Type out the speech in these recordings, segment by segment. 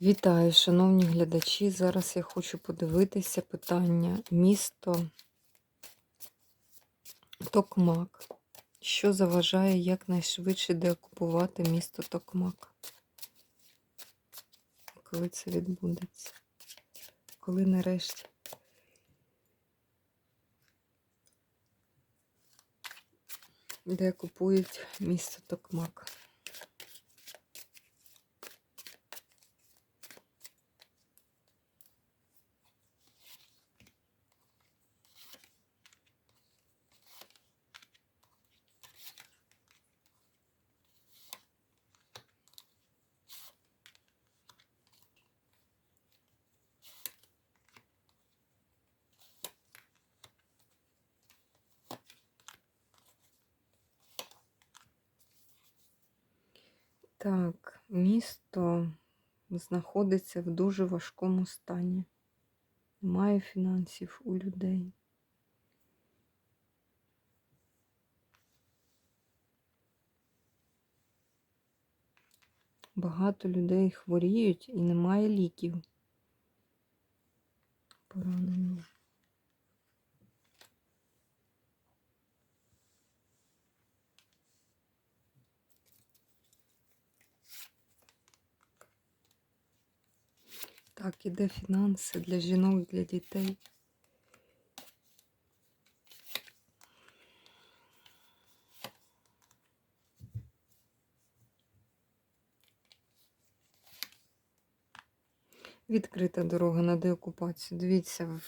Вітаю, шановні глядачі. Зараз я хочу подивитися питання місто Токмак. Що заважає якнайшвидше деокупувати місто Токмак? Коли це відбудеться? Коли нарешті? Де купують місто Токмак? Так, місто знаходиться в дуже важкому стані. Немає фінансів у людей. Багато людей хворіють і немає ліків. Поранені. Так, іде фінанси для жінок, для дітей. Відкрита дорога на деокупацію. Дивіться,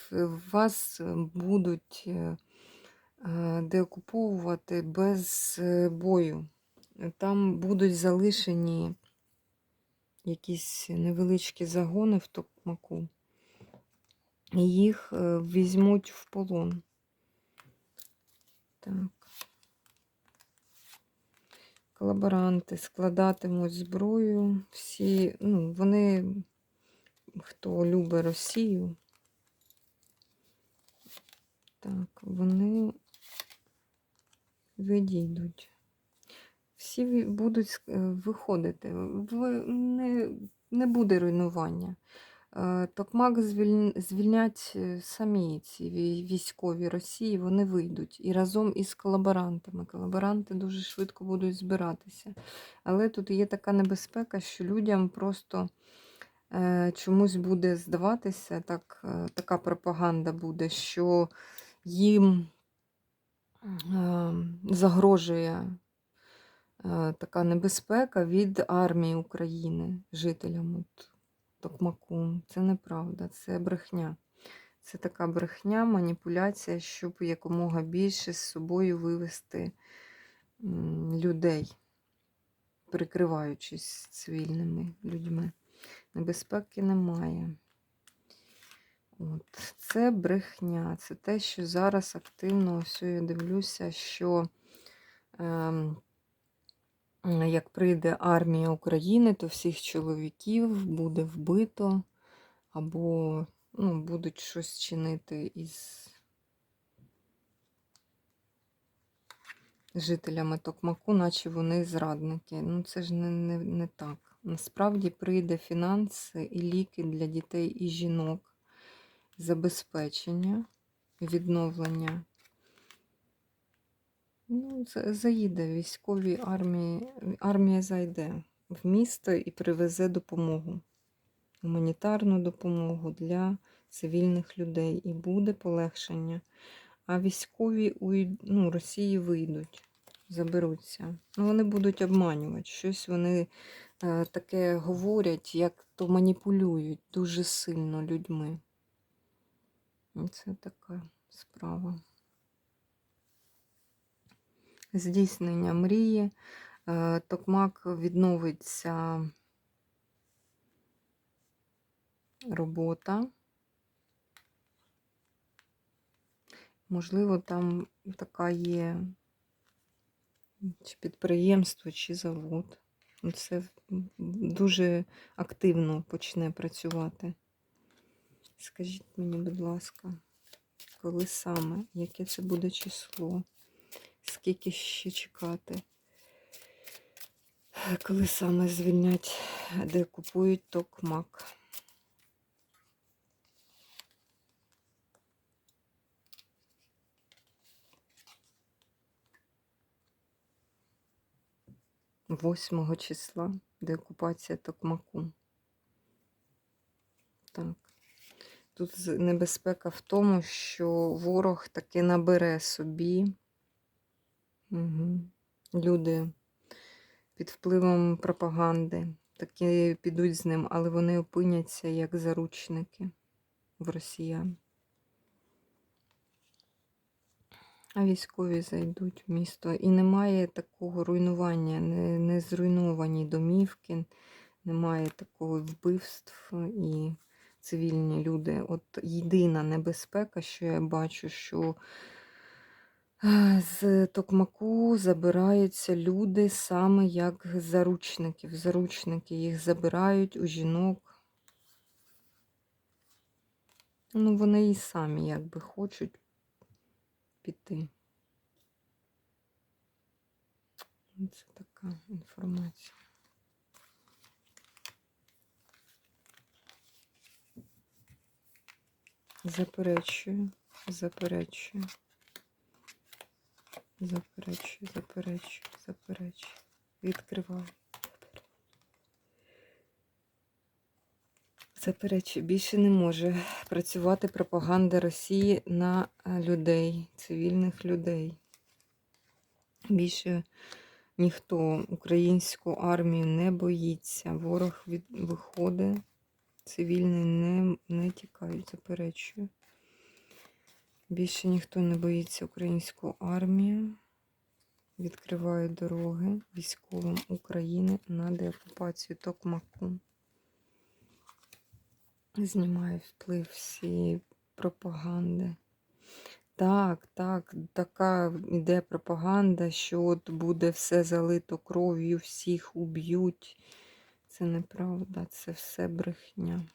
вас будуть е, е, деокуповувати без е, бою. Там будуть залишені якісь невеличкі загони в Токмаку. І їх е, візьмуть в полон. Так. Колаборанти складатимуть зброю. Всі, ну, вони, хто любить Росію, так, вони відійдуть. Всі будуть е, виходити. Не, не буде руйнування. Е, Токмак звільнять е, самі ці військові Росії, вони вийдуть і разом із колаборантами. Колаборанти дуже швидко будуть збиратися. Але тут є така небезпека, що людям просто чомусь буде здаватися, так, така пропаганда буде, що їм е, загрожує така небезпека від армії України жителям от Токмаку. Це неправда, це брехня. Це така брехня, маніпуляція, щоб якомога більше з собою вивести людей, прикриваючись цивільними людьми. Небезпеки немає. От. Це брехня, це те, що зараз активно ось я дивлюся, що ем, як прийде армія України, то всіх чоловіків буде вбито, або ну, будуть щось чинити із жителями Токмаку, наче вони зрадники. Ну, це ж не, не, не так. Насправді прийде фінанси і ліки для дітей і жінок, забезпечення, відновлення. Ну, заїде військовій армії, армія зайде в місто і привезе допомогу, гуманітарну допомогу для цивільних людей. І буде полегшення. А військові ну, Росії вийдуть, заберуться. Ну, вони будуть обманювати. Щось вони е, таке говорять, як то маніпулюють дуже сильно людьми. Це така справа. Здійснення мрії. Е, Токмак відновиться робота. Можливо, там така є чи підприємство, чи завод. Це дуже активно почне працювати. Скажіть мені, будь ласка, коли саме, яке це буде число? Скільки ще чекати? Коли саме звільнять, де купують токмак. Восьмого числа деокупація токмаку. Так. Тут небезпека в тому, що ворог таки набере собі. Угу. Люди під впливом пропаганди таки підуть з ним, але вони опиняться як заручники в росіян. А військові зайдуть в місто. І немає такого руйнування, не, не зруйновані домівки, немає такого вбивств і цивільні люди. От єдина небезпека, що я бачу, що з Токмаку забираються люди саме як заручників. Заручники їх забирають у жінок. Ну, вони і самі якби хочуть піти. Це така інформація. Заперечую, заперечую. Заперечую, заперечую, заперечую. Відкриваю. Заперечую, більше не може працювати пропаганда Росії на е, людей, цивільних людей. Більше ніхто українську армію не боїться. Ворог від... виходить, цивільні не, не тікають, заперечую. Більше ніхто не боїться українську армію. Відкриваю дороги військовим України на деокупацію Токмаку. Знімаю вплив всієї пропаганди. Так, так, така йде пропаганда, що от буде все залито кров'ю, всіх уб'ють. Це неправда, це все брехня.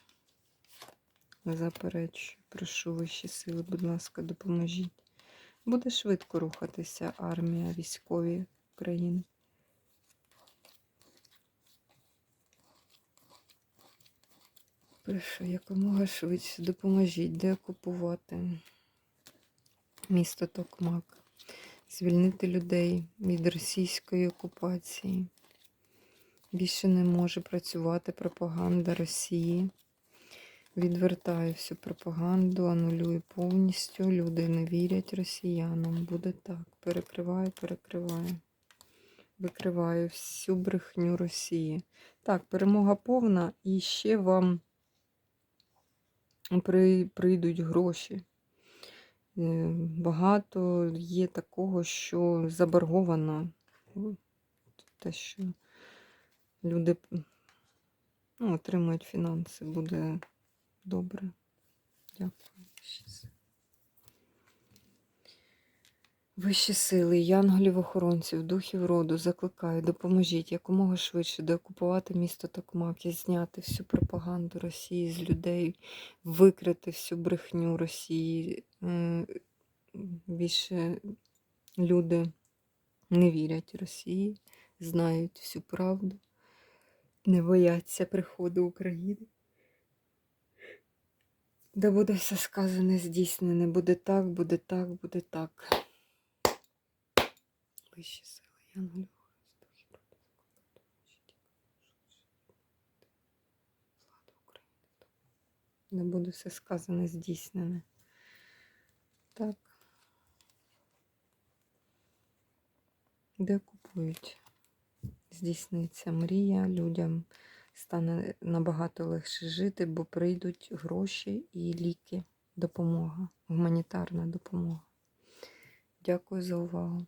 Заперечую, прошу вищі сили, будь ласка, допоможіть. Буде швидко рухатися армія військові України. Прошу, якомога швидше допоможіть, де окупувати місто Токмак, звільнити людей від російської окупації. Більше не може працювати пропаганда Росії. Відвертаю всю пропаганду, анулюю повністю. Люди не вірять росіянам. Буде так. Перекриваю, перекриваю. Викриваю всю брехню Росії. Так, перемога повна і ще вам при, прийдуть гроші. Е, Багато є такого, що заборговано. Те, що люди ну, отримують фінанси, буде добре. Дякую. Вищі сили. Вищі сили, янголів-охоронців, духів роду, закликаю, допоможіть якомога швидше деокупувати місто Токмак і зняти всю пропаганду Росії з людей, викрити всю брехню Росії. Більше люди не вірять Росії, знають всю правду, не бояться приходу України. Де буде все сказане, здійснене, буде так, буде так, буде так. Вищі сили, Влада України. Не буде все сказане, здійснене. Так. Де купують? Здійсниться мрія, людям стане набагато легше жити, бо прийдуть гроші і ліки, допомога, гуманітарна допомога. Дякую за увагу.